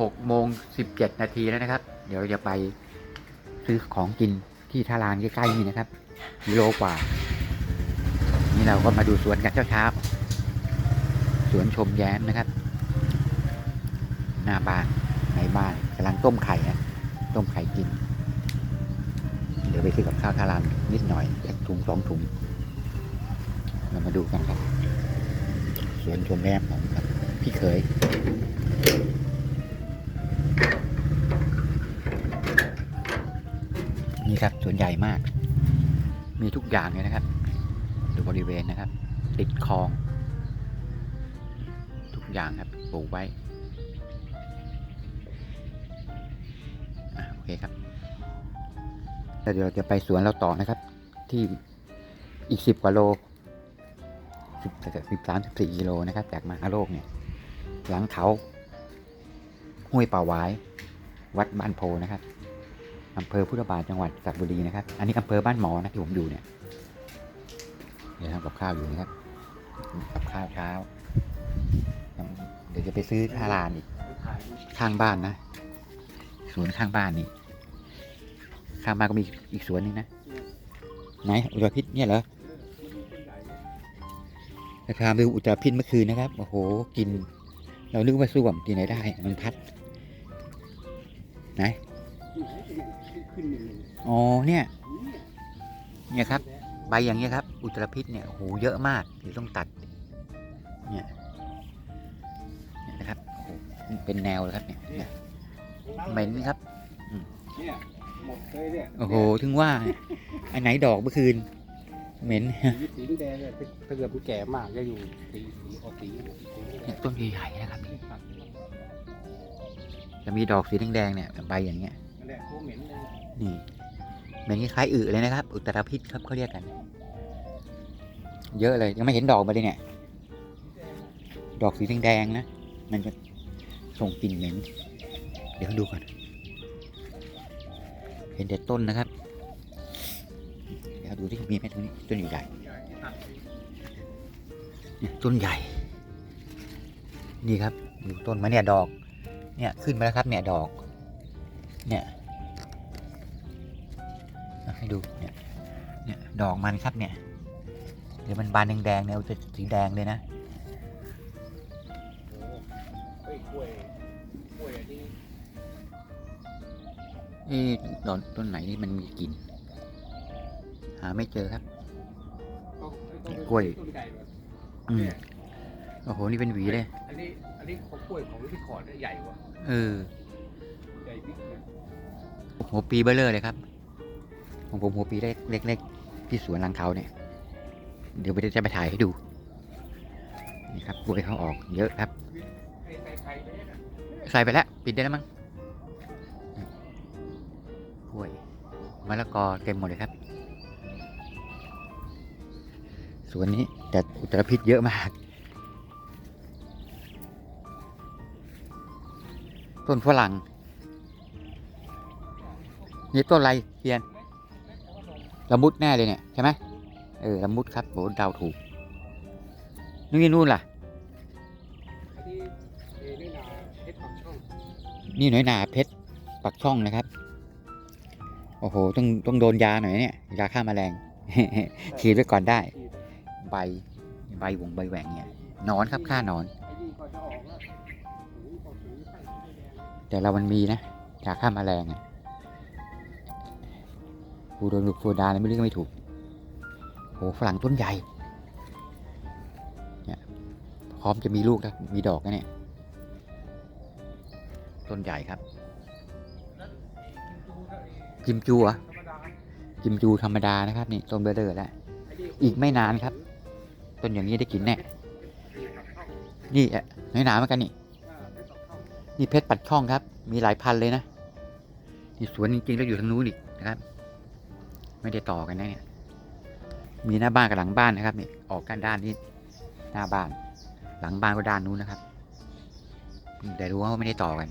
หกโมงสิบเจ็ดนาทีแล้วนะครับ เดี๋ยวเราจะไปซื้อของกินที่ท่ารานใกล้ๆนี่นะครับกิโลกว่า นี่เราก็มาดูสวนกันเช้าๆสวนชมแย้มนะครับ หน้าบ้านในบ้านกำลังต้มไข่นะต้มไข่กิน เดี๋ยวไปซื้อกับข้าวท่ารานนิดหน่อยสักถุงสองถุงเรามาดูกันครับสวนชมแย้มของครับพี่เขย นี่ครับสวนใหญ่มาก มีทุกอย่างเลยนะครับ ดูบริเวณนะครับ ติดคลอง ทุกอย่างครับปลูกไว้อะโอเคครับแล้วเดี๋ยวเราจะไปสวนเราต่อนะครับ ที่อีกสิบกว่าโลสิบสิบสามสิบสี่กิโลนะครับ จากมหาโลกเนี่ยหลังเขาห้วยป่าหวาย วัดบ้านโพนะครับ อำเภอพุทธบาทจังหวัดสระบุรีนะครับ อันนี้อำเภอบ้านหมอนะที่ผมอยู่เนี่ยเดี๋ยวทำกับข้าวอยู่นะครับกับข้าวเช้า เดี๋ยวจะไปซื้อทารานอีก ข้างบ้านนะสวนข้างบ้านนี่ ข้างบ้านก็มีอีกสวนหนึงนะไหนอุตรพิษเนี่ยเหรอราคาดูอุตรพิษเมื่อคืนนะครับโอ้โหกิน เรานึกว่าส้วมที่ไหนได้ มันพัด ไหน อ๋อเนี่ย เนี่ยครับ ใบอย่างเงี้ยครับ อุตรพิษเนี่ยโอ้โหเยอะมากเดี๋ยวต้องตัด เนี่ยเนี่ยนะครับโอ้โหเป็นแนวเลยครับเนี่ยเนี่ยเหม็นครับเนี่ยหมดเลยเนี่ยโอ้โหถึงว่าอันไหนดอกเมื่อคืนเหม็นสีสีแดงเนี่ยถ้าเกิดมันแก่มากจะอยู่สีสีออกสีสีแดเนี่งยต้นใหญ่ๆนะครับนี่จะมีดอกสีแดงๆเนี่ยใบอย่างเงี้ย เหม็นเลยนี่เหม็นคล้ายๆอึเลยนะครับ อุตรพิษครับเขาเรียกกัน เยอะเลยยังไม่เห็นดอกมาเลยเนี่ย ดอกสีแดงๆนะ มันจะส่งกลิ่นเหม็น เดี๋ยวดูก่อน เห็นแต่ต้นนะครับ เดี๋ยวดูที่มีไหมตรงนี้ต้นใหญ่ๆเนี่ยต้นใหญ่ นี่ครับ ดูต้นมาเนี่ยดอก เนี่ยขึ้นมาแล้วครับเนี่ยดอก เนี่ย ให้ดูเนี่ยเนี่ยดอกมันครับเนี่ย เดี๋ยวมันบานแดงๆเนี่ยจะสีแดงเลยนะเฮ้ยกล้วยกล้วยอันนี้นี่ดอกต้นไหนนี่มันมีกลิ่นหาไม่เจอครับต้องต้องกล้วยต้นใหญ่กว่าอืมโอ้โห นี่เป็นหวีเลย อันนี้ อันนี้ของกล้วยของที่ขอดเนี่ยใหญ่กว่า เออ ใหญ่บิ๊กเลยหัวปีเบลเลอร์เลยครับ ของผมหัวปีเล็กๆที่สวนหลังเขาเนี่ย เดี๋ยวไปจะไปถ่ายให้ดู นี่ครับกล้วยเขาออกเยอะครับ ใส่ไปแล้วปิดได้แล้วมั้งกล้วยมะละกอเต็มหมดเลยครับ สวนนี้แต่อุตรพิษเยอะมาก ต้นฝรั่งนี่ต้นอะไรเทียน ละมุดแน่เลยเนี่ยใช่ไหมเออละมุดครับโหเดาถูกนี่นู่นล่ะอันนี้เอนี่นาเพชรปักช่องนี่หน่อยหนาเพชรปักช่องนะครับ โอ้โห ต้องต้องโดนยาหน่อยเนี่ย ยาฆ่าแมลงฉีดไว้ก่อนได้ที่ใบใบวงใบแหว่งเนี่ยหนอนครับฆ่าหนอนไอ้นี่ก็จะออกแล้วหูก็หูไข่ไข่แดงแต่เรามันมีนะยาฆ่าแมลงอะ ฟูโดนุกฟูดานอะไม่รู้ก็ไม่ถูกโหฝรั่งต้นใหญ่เนี่ยพร้อมจะมีลูกแล้วมีดอกแล้วเนี่ยต้นใหญ่ครับ กิมจูอธรรมดากิมจูธรรมดานะครับนี่ต้นเบลเลอร์แล้วอีกไม่นานครับ ต้นอย่างนี้ได้กินแน่นี่อะน้อยหนาเหมือนกันนี่นี่เพชรปัดช่องครับ มีหลายพันเลยนะนี่สวนจริงๆแล้วอยู่ทางนู้นอีกนะครับ ไม่ได้ต่อกันนะเนี่ย มีหน้าบ้านกับหลังบ้านนะครับนี่ออกกันด้านนี้หน้าบ้าน หลังบ้านก็ด้านนู้นนะครับ แต่รู้ว่าไม่ได้ต่อกัน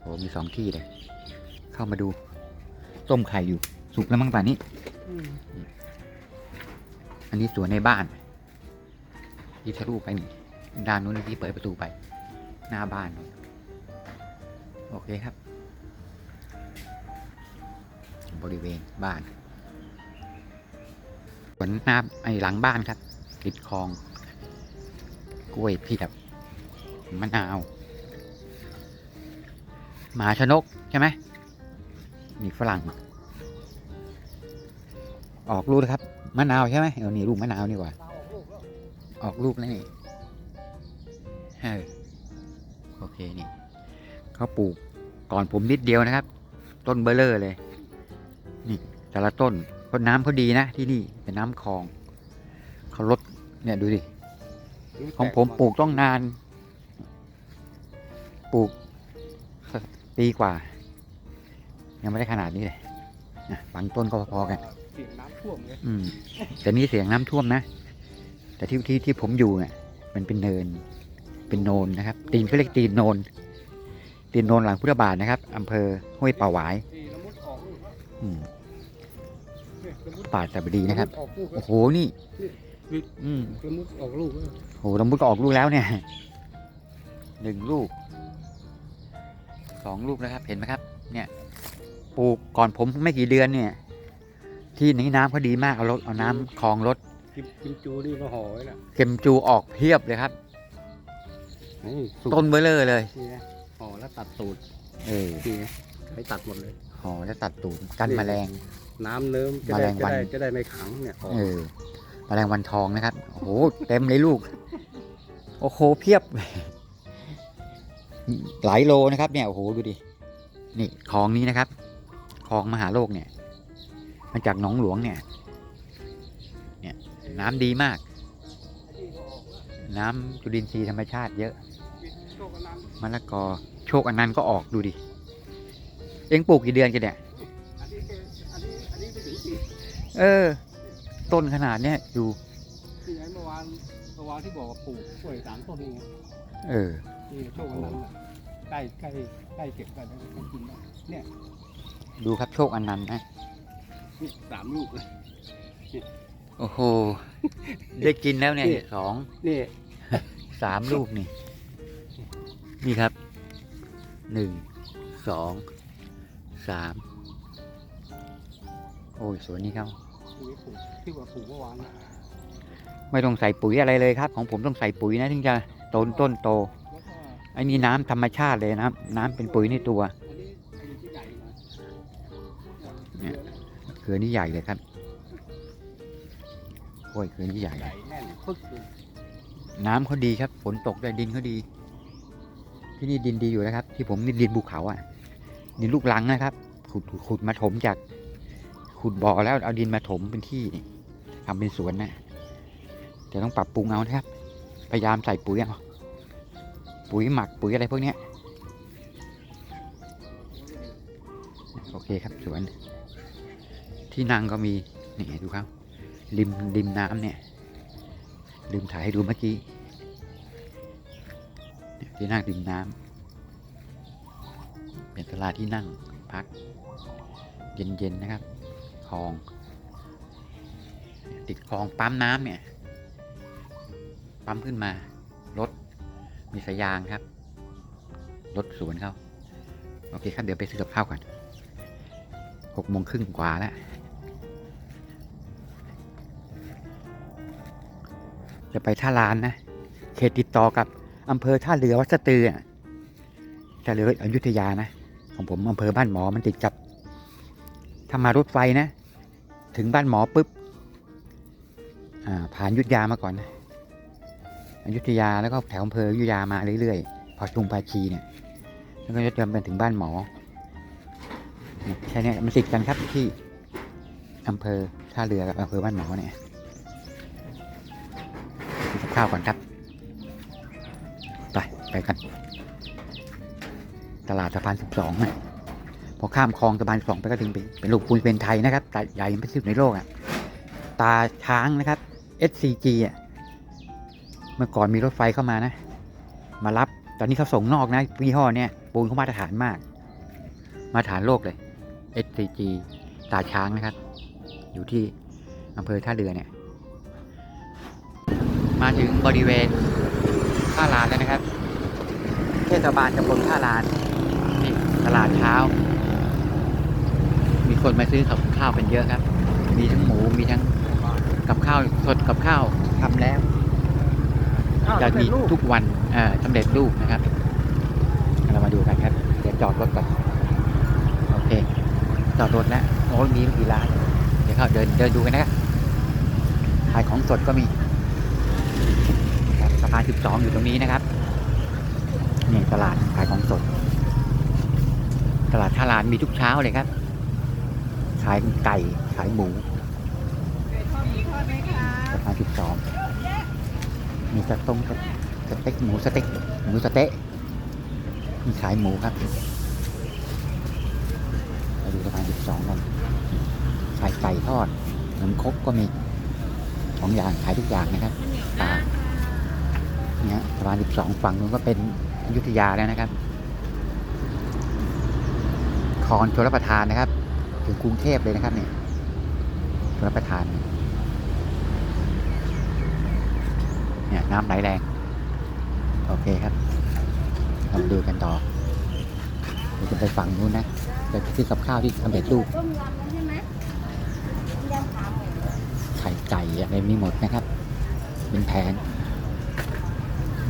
โอ้มีสองที่เลย เข้ามาดู ต้มไข่อยู่ สุกแล้วมั้งป่านนี้อันนี้สวนในบ้านที่ทะลุไปนี่ด้านนู้นที่เปิดประตูไป หน้าบ้านนู่นโอเคครับ บริเวณบ้านสวนหน้ำไอ้หลังบ้านครับ ติดคลอง กล้วยเพียบมะนาวหมาชนก ใช่ไหมนี่ฝรั่ง ออกลูกนะครับมะนาวใช่ไหมเออนี่ลูกมะนาวนี่หว่า ออกลูกแล้วนี่เออโอเคนี่เขาปลูกก่อนผมนิดเดียวนะครับ ต้นเบลเลอร์เลย แต่ละต้นต้นน้ำเขาดีนะที่นี่เป็นน้ำคลองเขาลดเนี่ยดูสิของผมปลูกต้องนาน ปลูกปีกว่า ยังไม่ได้ขนาดนี้เลยนะบางต้นก็พอๆกันเสียงน้ำท่วมเลยอืมแต่นี่เสียงน้ำท่วมนะ แต่ที่ที่ที่ผมอยู่เนี่ยมันเป็นเนิน เป็นโนนนะครับ ตีนเขาเรียกตีนโนน ตีนโนนหลังพุทธบาทนะครับอำเภอห้วยป่าหวายที่ละมุดออกลูกแล้วอืมเนี่ยละมุด ป่าสับดีนะครับ ออกลูกแล้โอ้วโห นี่อืมละมุดออกลูกแล้วโหลำมุดก็ออกลูกแล้วเนี่ย หนึ่งลูก สองลูกนะครับ เห็นไหมครับ เนี่ย ปลูกก่อนผมไม่กี่เดือนเนี่ย ที่นี้น้ำเขาดีมาก เอารถเอาน้ำคลองรถกิมกิมจูนี่มาห่อไว้น่ะเข็มจูออกเพียบเลยครับ นี่สุกต้นเบลเลอร์เลย นี่นะห่อแล้วตัดตูดเออนี่นะใช้ตัดหมดเลยห่อแล้วตัดตูดกันแมลง น้ำเนิ้มจะแมลได้งจะวันได้จะได้ไม่ขังเนี่ยออกเออแมลงวันทองนะครับโอ้โหเต็มเลยลูก โอ้โหเพียบ หลายโลนะครับเนี่ยโอ้โหดูดินี่คลองนี้นะครับคลองมหาโลกเนี่ยมาจากหนองหลวงเนี่ย เนี่ย น้ำดีมาก น้ำจุลินทรีย์ธรรมชาติเยอะโชคน้ำมะละกอโชคอันนั้นต์ก็ออกดูดิ เอ็งปลูกกี่เดือนกันเนี่ย เออ ต้นขนาดเนี้ยอยู่ที่ไงเมื่อวานเมื่อวานที่บอกว่าปลูกกล้วยสามต้นนี่ไงเออ นี่โชคน้ำน่ะใกล้ใกล้ใกล้เก็บกันแล้วกินได้เนี่ยดูครับโชคอันนั้นต์นะ นี่สามลูกเลย โอ้โห ได้กินแล้วเนี่ยนี่ สองนี่สามลูกนี่ นี่ครับหนึ่งสองสามโอ้ยสวนนี้ครับ ที่ปลูกที่ว่าปลูกเมื่อวานน่ะไม่ต้องใส่ปุ๋ยอะไรเลยครับ ของผมต้องใส่ปุ๋ยนะถึงจะโตนต้นโตแล้วก็ไอ้นี่น้ำธรรมชาติเลยนะครับ น้ำเป็นปุ๋ยในตัวอันนี้ไอ้ที่ใหญ่มาเนี่ยเขือนี่ใหญ่เลยครับโอ้ยเขือนี่ใหญ่ใหญ่แน่นปึ๊กเลยน้ำเขาดีครับฝนตกด้วยดินเขาดี ที่นี่ดินดีอยู่นะครับ ที่ผมนี่ดินภูเขาอะดินลูกลังนะครับ ขุดขุดขุดมาถมจาก ขุดบ่อแล้วเอาดินมาถมเป็นที่ทำเป็นสวนนะแต่ต้องปรับปรุงเอานะครับ พยายามใส่ปุ๋ยเอาปุ๋ยหมักปุ๋ยอะไรพวกเนี้ยโอเคครับสวน ที่นั่งก็มีนี่ดูครับริมริมน้ำเนี่ยลืมถ่ายให้ดูเมื่อกี้ที่นั่งริมน้ำเป็นตลาดที่นั่งพัก เย็นๆนะครับ คลอง ติดคลองปั๊มน้ำเนี่ย ปั๊มขึ้นมา รถ มีสายยางครับ รถสวนเขาโอเคครับ เดี๋ยวไปซื้อกับข้าวก่อนหกโมงครึ่งกว่าแล้ว จะไปท่าลานนะ เขตติดต่อกับอำเภอท่าเรือวัดสะตืออะท่าเรืออยุธยานะ ของผมอำเภอบ้านหมอมันติดกับถ้ามารถไฟนะ ถึงบ้านหมอปุ๊บอ่าผ่านยุธยามาก่อนนะอยุธยาแล้วก็แถวอำเภออยุธยามาเรื่อยๆ พอชุมภาชีเนี่ย แล้วก็จะเดินไปถึงบ้านหมอเนี่ยแค่เนี้ยมันติดกันครับที่อำเภอท่าเรือกับอำเภอบ้านหมอเนี่ยกินกับข้าวก่อนครับ ไปไปกัน ตลาดสะพานสิบสองนะ อข้ามคลองสะพานสองไปก็ถึงเป็นลูกปูนเป็นไทยนะครับตาใหญ่ที่สุดในโลกอะตาช้างนะครับ SCG อะเมื่อก่อนมีรถไฟเข้ามานะ มารับตอนนี้เขาส่งนอกนะยี่ห้อเนี่ยปูนเขามาตรฐานมาก มาตรฐานโลกเลย SCG ตาช้างนะครับ อยู่ที่อำเภอท่าเรือเนี่ย มาถึงบริเวณท่าลานแล้วนะครับ เทศบาลตำบลท่าลานนี่ตลาดเช้า คนมาซื้อกับข้าวเป็นเยอะครับ มีทั้งหมูมีทั้งกับข้าวสดกับข้าวทำแล้วอ้าวจะเป็มีนลูกทุกวันอ่าสำเร็จรูปนะครับ เรามาดูกันครับ เดี๋ยวจอดรถก่อนโอเค จอดรถแล้วโอ้มีกี่ร้าน เดี๋ยวเข้าเดินเดินดูกันนะครับขายของสดก็มีครับสะพาน 12 อยู่ตรงนี้นะครับ นี่ตลาดขายของสด ตลาดท่าลานมีทุกเช้าเลยครับ ขายไก่ขายหมูสะพาน12มีสะตงสเต็กหมูสเต็กหมูสเต๊ะมีขายหมูครับไปดูสะพาน12กันขายไก่ทอดน้ำคกก็มีสองอย่างขายทุกอย่างนะครับปลาเนี่ยสะพาน12ฝั่งนู้นก็เป็นยุทธยาแล้วนะครับคอนชลประทานนะครับ ถึงกรุงเทพเลยนะครับเนี่ยชลประทานเนี่ยน้ำไหลแรง โอเคครับเรามาดูกันต่อเราจะไปฝั่งนู้นนะจะซื้อกับข้าวที่สำเร็จรูปต้มยำแล้วใช่ไหมต้มยำขาหมูไข่ไก่อะไรมีหมดนะครับ เป็นแผง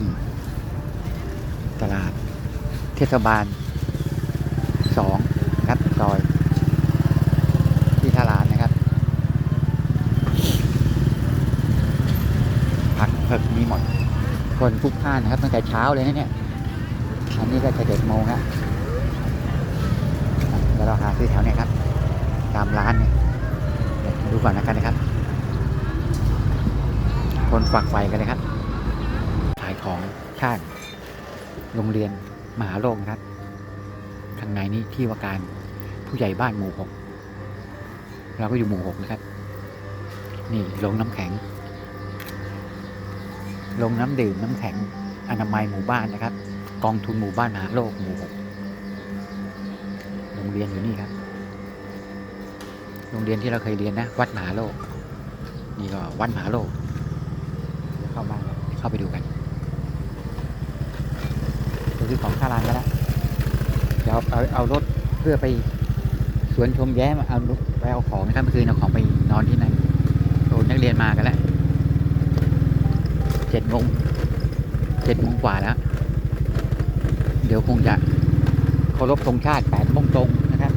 นี่ตลาดเทศบาลสองครับซอย ที่ทาลานนะครับ ผัก เผือกมีหมด คนพลุกพล่านนะครับตั้งแต่เช้าเลยนะเนี่ย อันนี้ก็จะเจ็ดโมงแล้วเดี๋ยวเราหาซื้อแถวเนี่ยครับ ตามร้านเนี่ยดูก่อนนะกันนะครับ คนฝักไฟกันเลยครับ ขายของข้างโรงเรียนมหาโลกนะครับข้างในนี้ที่ว่าการผู้ใหญ่บ้านหมู่หกเราก็อยู่หมู่หกนะครับ นี่ลงน้ำแข็ง ลงน้ำดื่มน้ำแข็งอนามัยหมู่บ้านนะครับ กองทุนหมู่บ้านมหาโลกหมู่หกโรงเรียนอยู่นี่ครับ โรงเรียนที่เราเคยเรียนนะ วัดมหาโลก นี่ก็วัดมหาโลกเข้ามาเข้าไปดูกันไปซื้ของข้ารานกันแล้วเดี๋ยวเอาเอารถเพื่อไปสวนชมแย้มเอาไปเอาของนะครับเมื่อคืนเอาของไปนอนที่นั่นโดนนักเรียนมากันแล้ว จ็ดโมงเจ็ดโมงกว่าแล้ว เดี๋ยวคงจะเคารพธงชาติแปดโมงตรงนะครับ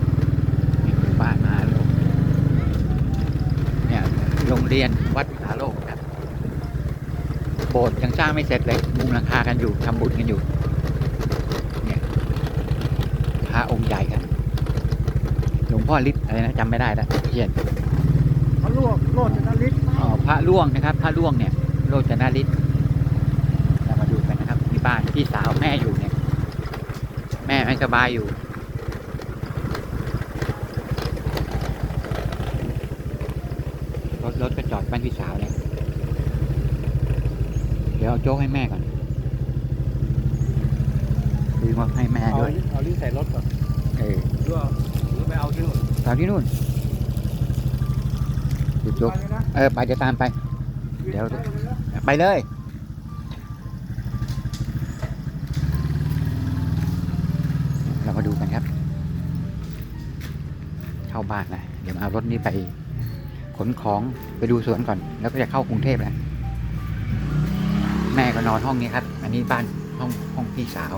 นี่หมู่บ้านมหาโลกเนี่ยโรงเรียนวัดมหาโลกครับโบสถ์ยังสร้างไม่เสร็จเลยมุงหลังคากันอยู่ทำบุญกันอยู่เนี่ยพระองค์ใหญ่ครับหลวงพ่อฤทธิ์อะไรนะจำไม่ได้แล้วเขียนเขาลวกโลดจะนลิตอ๋อพระล่วงนะครับ พระล่วงเนี่ยโรจนาฤทธิ์เรามาดูกันนะครับที่บ้าน พี่สาวแม่อยู่เนี่ย แม่ไม่สบายอยู่ รถรถก็จอดบ้านพี่สาวเนี่ย เดี๋ยวเอาโจ๊กให้แม่ก่อนซื้อมาให้แม่เอาด้วย เอาลิ้นใส่รถก่อนเออหรือว่าหรือไปเอาที่นู่นตามที่นู่นดูโจ๊กไปเลยนะเออ ไปเดี๋ยวตามไป เดี๋ยว ไปเลย บ้านนะเดี๋ยวเอารถนี้ไปขนของไปดูสวนก่อน แล้วก็จะเข้ากรุงเทพแล้วแม่ก็นอนห้องนี้ครับ อันนี้บ้านห้องห้องพี่สาว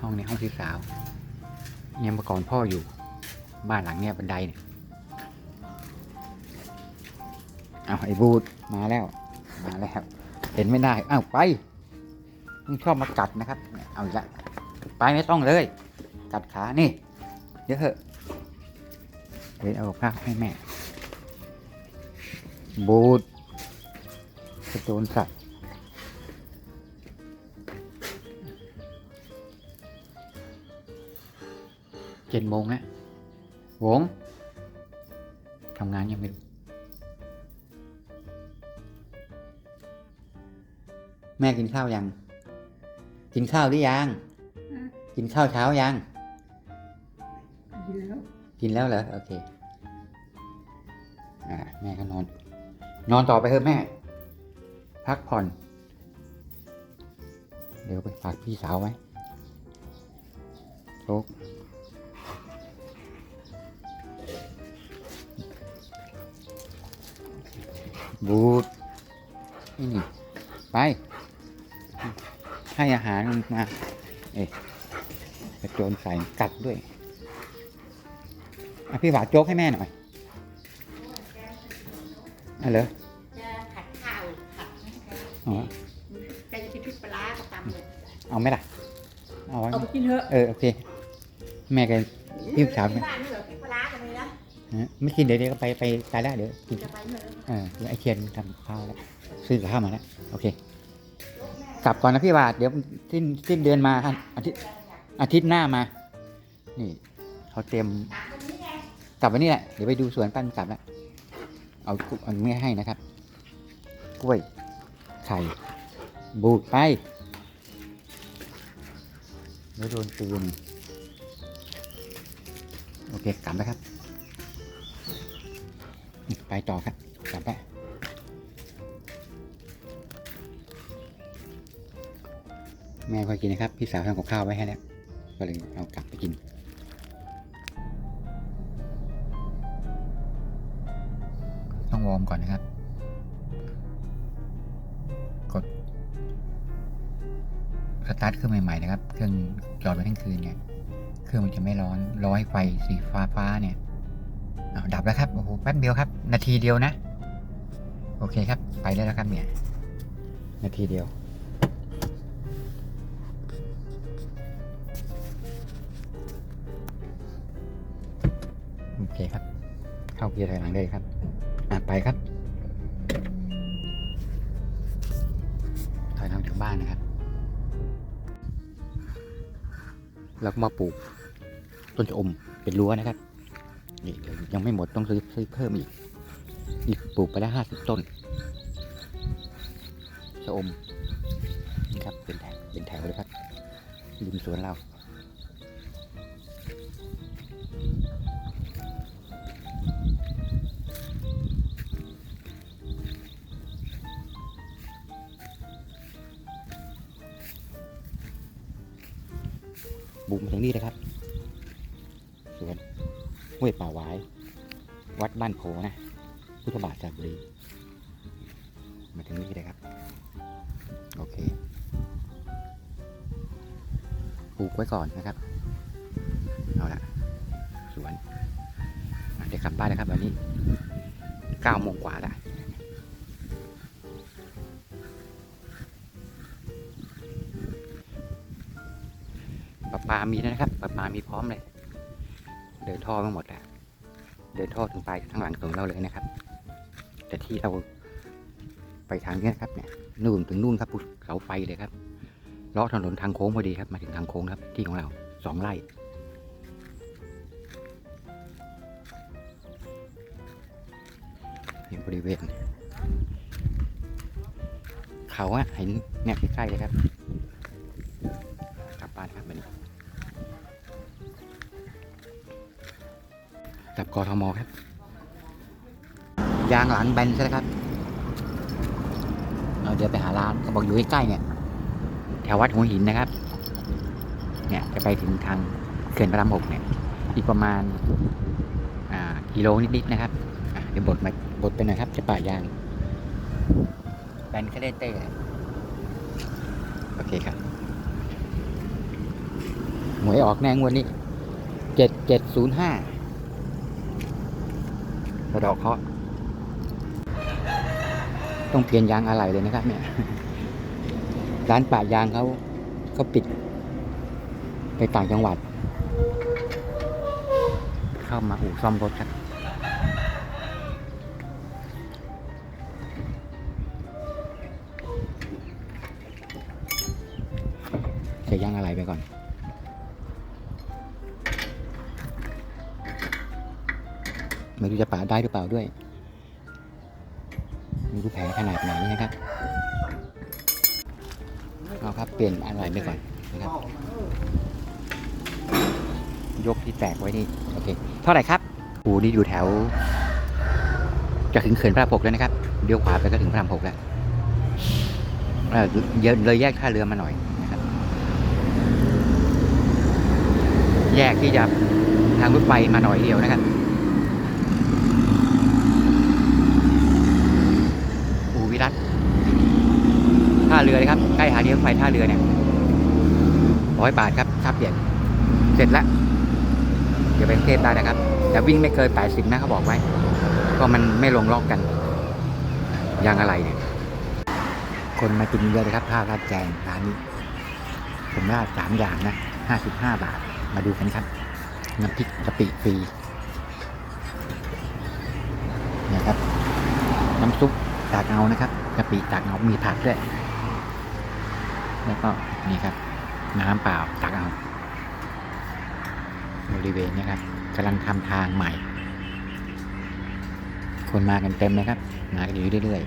ห้องนี้ห้องพี่สาว เนี่ยเมื่อก่อนพ่ออยู่ บ้านหลังเนี้ยบันไดเนี่ยเอาไอ้บูดมาแล้ว มาแล้วเห็นไม่ได้อ้าวไปมึงชอบมากัดนะครับ เอาละไปไม่ต้องเลย กัดขานี่เดี๋ยวเถอะเดี๋ยวเอาข้าวให้แม่ บูดกระโจนสัตว์เจ็ดโมงแล้วหวงทำงานยังไม่รู้แม่กินข้าวยัง กินข้าวหรือยัง กินข้าวเช้ายัง กินแล้ว กินแล้วเหรอโอเค อ่าแม่ก็นอน นอนต่อไปเถอะแม่ พักผ่อน เดี๋ยวไปฝากพี่สาวไว้โอ๊กบูดนี่นี่ไป ให้อาหารมันมา เอ๊ะกระโจนใส่กัดด้วย อะพี่หวาโจ๊กให้แม่หน่อยอะเหรอจะผัดข้าวผัดให้แกอ๋อแต่จะกินพริกปลาร้าก็ตำเลยเอาไหมล่ะ เอาไว้เอาไปกินเถอะเออโอเค แม่กันพี่สาวที่บ้านนี่เหรอพริกปลาร้ากันเลยนะฮะไม่กินเดี๋ยวเดี๋ยวก็ไปไปไปได้เดี๋ยวกินจะไปเมื่อไหร่เออเดี๋ยวไอเทียนทำข้าวแล้วซื้อกับข้าวมาแล้วโอเค กลับก่อนนะพี่วาดเดี๋ยวสิ้นสิ้นเดือนมาอาทิตย์อาทิตย์หน้ามา นี่เขาเตรียมตั กลับวันนี้แหละ เดี๋ยวไปดูสวนปั้นกลับแล้วเอาเอาไม่ให้นะครับ กล้วย ไข่ บูดไปแล้วโดนตีนโอเค กลับแล้วครับไปต่อครับ กลับไปแม่ค่อยกินนะครับ พี่สาวทำกับข้าวไว้ให้แล้ว ก็เลยเอากลับไปกิน ต้องวอร์มก่อนนะครับ กดสตาร์ทเครื่องใหม่ๆนะครับ เครื่องจอดไว้ทั้งคืนเนี่ย เครื่องมันจะไม่ร้อนรอให้ไฟสีฟ้าฟ้าๆเนี่ยดับแล้วครับโอ้โหแป๊บเดียวครับ นาทีเดียวนะ โอเคครับ ไปได้แล้วครับเนี่ย นาทีเดียวโอเคครับ เข้าเกียร์ถอยหลังได้เลยครับ ไปครับถอยหลังถึงบ้านนะครับ แล้วก็มาปลูกต้นชะอมเป็นรั้วนะครับนี่ยังไม่หมดต้องซื้อซื้อเพิ่มอีกอีกปลูกไปแล้วห้าสิบต้นชะอมนี่ครับเป็นแถวเป็นแถวเลยครับริมสวนเรา รงนี้นะครับ สวนห้วยป่าหวาย วัดบ้านโพนะ พุทธบาทจากบุรี มาถึงนี่เลยครับ โอเค ปลูกไว้ก่อนนะครับ เอาละสวนเดี๋ยวกลับบ้านนะครับวันนี้เก้าโมงกว่าละปลา ปลามีแล้วนะครับปลาปลามีพร้อมเลย เดินท่อมาหมดแล้วเดินท่อถึงปลายข้างหลังของเราเลยนะครับ แต่ที่เราไปทางนี้นะครับเนี่ยนู่นถึงนู่นครับภูเขาไฟเลยครับเลาะถนนทางโค้งพอดีครับมาถึงทางโค้งครับที่ของเราสองไร่เนี่ยบริเวณ เขาอะเห็นเนี่ยใกล้ๆเลยครับ กทมครับ ยางหลังแบนใช่ไหมครับ เราเดี๋ยวไปหาร้านเขาบอกอยู่ใกล้ๆเนี่ย แถววัดหัวหินนะครับ เนี่ยจะไปถึงทางเขื่อนพระรามหกเนี่ย อีกประมาณอ่ากิโลนิดๆนะครับเดี๋ยวบดมาบดไปหน่อยครับจะป่ายางแบนแค่เล่นเต้โอเคครับหวยออกแน่งวันนี้เจ็ดเจ็ดศูนย์ห้า กระดอกเคาะต้องเปลี่ยนยางอะไหล่เลยนะครับ เนี่ย ร้านป่ายางเขาเขาปิด ไปต่างจังหวัด เข้ามาอู่ซ่อมรถครับใส่ยางอะไหล่ไปก่อน ไม่รู้จะป่าได้หรือเปล่าด้วยไม่รู้แผลขนาดไหนนะครับเอาครับเปลี่ยนอะไรไปก่อนนะครับ ยกที่แตกไว้นี่โอเคเท่าไหร่ครับอูนี่อยู่แถว จะถึงเขื่อนพระรามหกแล้วนะครับเลี้ยวขวาไปก็ถึงพระรามหกแล้วเยอะเลยแยกท่าเรือมาหน่อยนะครับ แยกที่จะทางรถไฟมาหน่อยเดียวนะครับ อู่วิรัตท่าเรือเลยครับ ใกล้หาเดียวรถไฟท่าเรือเนี่ยร้อยบาทครับค่าเปลี่ยน เสร็จแล้ว เดี๋ยวไปเทพได้นะครับ แต่วิ่งไม่เกิน80 นะเขาบอกไว้ ก็มันไม่ลงล็อกกันยางอะไรเนี่ย คนมากินเยอะเลยครับ ข้าวราดแกงร้านนี้ ผมราดสามอย่างนะห้าสิบห้าบาท มาดูกันครับ น้ำพริกกะปิฟรีนี่ยครับ น้ำซุปตากเอานะครับกะปิตากเอามีผักด้วย แล้วก็นี่ครับ น้ำเปล่าตากเอาบริเวณนี้ครับกำลังทำทางใหม่ คนมากันเต็มนะครับ มากันอยู่เรื่อย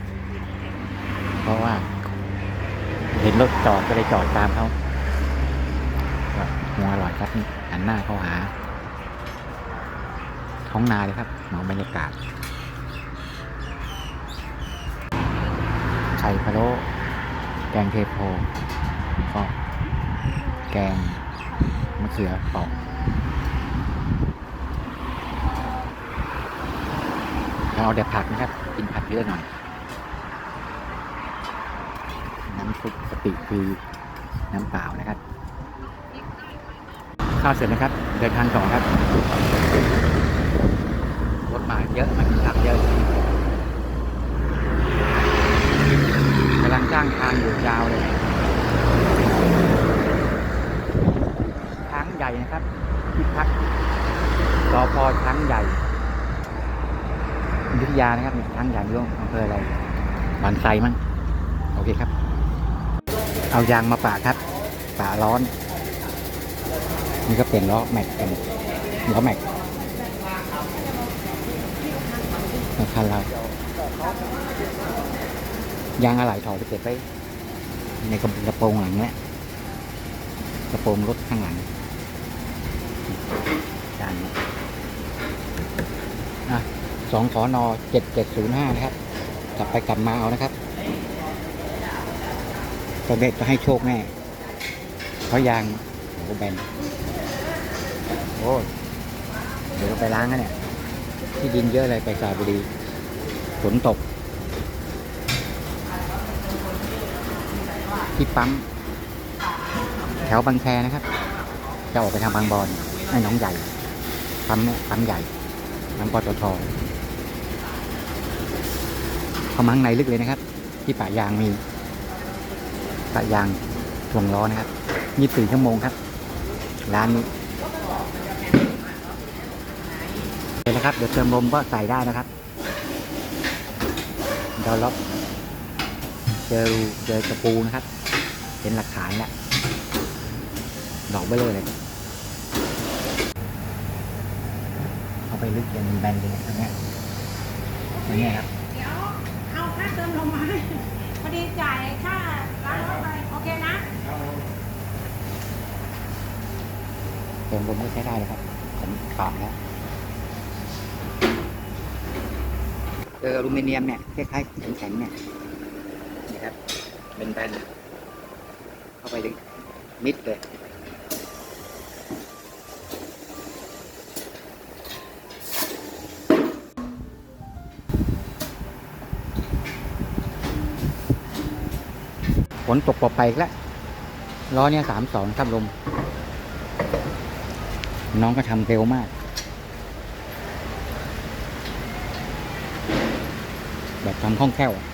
ๆ เพราะว่า เห็นรถจอดก็เลยจอดตามเขาก็หัวอร่อยครับนี่หันหน้าเข้าหา ท้องนาเลยครับมองบรรยากาศไข่พะโล้แกงเทโพ ก็แกงมะเขือเปอกเราเอาแต่ผักนะครับ กินผักเยอะหน่อย น้ำซุปกะปิคือน้ำเปล่านะครับ ข้าวเสร็จนะครับ เดินทางต่อครับรถมาเยอะมากินผักเยอะกำลังสร้างทางอยู่ยาวเลย ช้างใหญ่นะครับที่พักรอพอช้างใหญ่อ ยานะครับมีช้างใหญ่ไม่รู้อำเภออะไรบางไทรมั้งโอเคครับ เอายางมาป่าครับ ป่าร้อน นี่ก็เปลี่ยนล้อแม็กกันล้อแม็กของคันเรายางอะไหล่ถอดไปเก็บไว้ในกระโปรงหลังเนี้ยกระโปรงรถข้างหลังจานนี้ อะสองขอนอเจ็ดเจ็ดศูนะครับ กลับไปกลับมาเอานะครับตัวเบ็ดจะให้โชคแน่เพราะยางโอ้แบนโอ้เดี๋ยวเราไปล้างกันเนี่ย ที่ดินเยอะเลยไปสระบุรีฝนตก ที่ปั๊ม แถวบางแคนะครับ จะออกไปทางบางบอนไอ้หน้องใหญ่ปั๊มเนี่ยปั๊มใหญ่ปั๊มปตท เข้ามาข้างในลึกเลยนะครับ ที่ป่ายางมีป่ายางถ่วงล้อนะครับยี่สิบสี่ชั่วโมงครับ ร้านนี้เดี๋ยวนะครับ เดี๋ยวเติมลมก็ใส่ได้นะครับดอลล็อกเจอเจอกระปูนะครับ เป็นหลักฐานแล้วดอกไปเลอเลยเขาไปลึกเป็นแบนเลยตรงเนี้ยตรงเนี้ยครับ ค่าเติมลมมาให้พอดีจ่ายค่าร้านรถไปโอเคนะ เติมลมก็ใช้ได้เลยครับผมปาดแล้วเจออลูมิเนียมเนี่ยคล้ายๆแข็งๆเนี่ยนี่ครับเป็นแบนเข้าไปลึกมิดเลย นตกปอบไปอีกแล้วล้อเนี่ยสามสองครับลม น้องก็ทำเร็วมาก แบบทำคล่องแคล่วอะ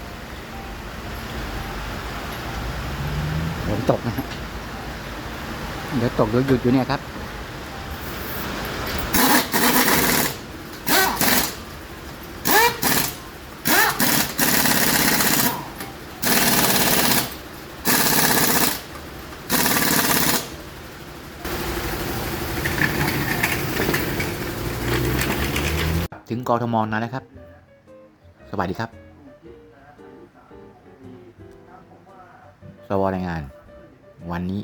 ฝนตกนะฮะเดี๋ยวตกเดี๋ยวหยุดอยู่เนี่ยครับ กทมแล้วนะครับ สวัสดีครับ สวรายงาน วันนี้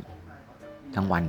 ทั้งวัน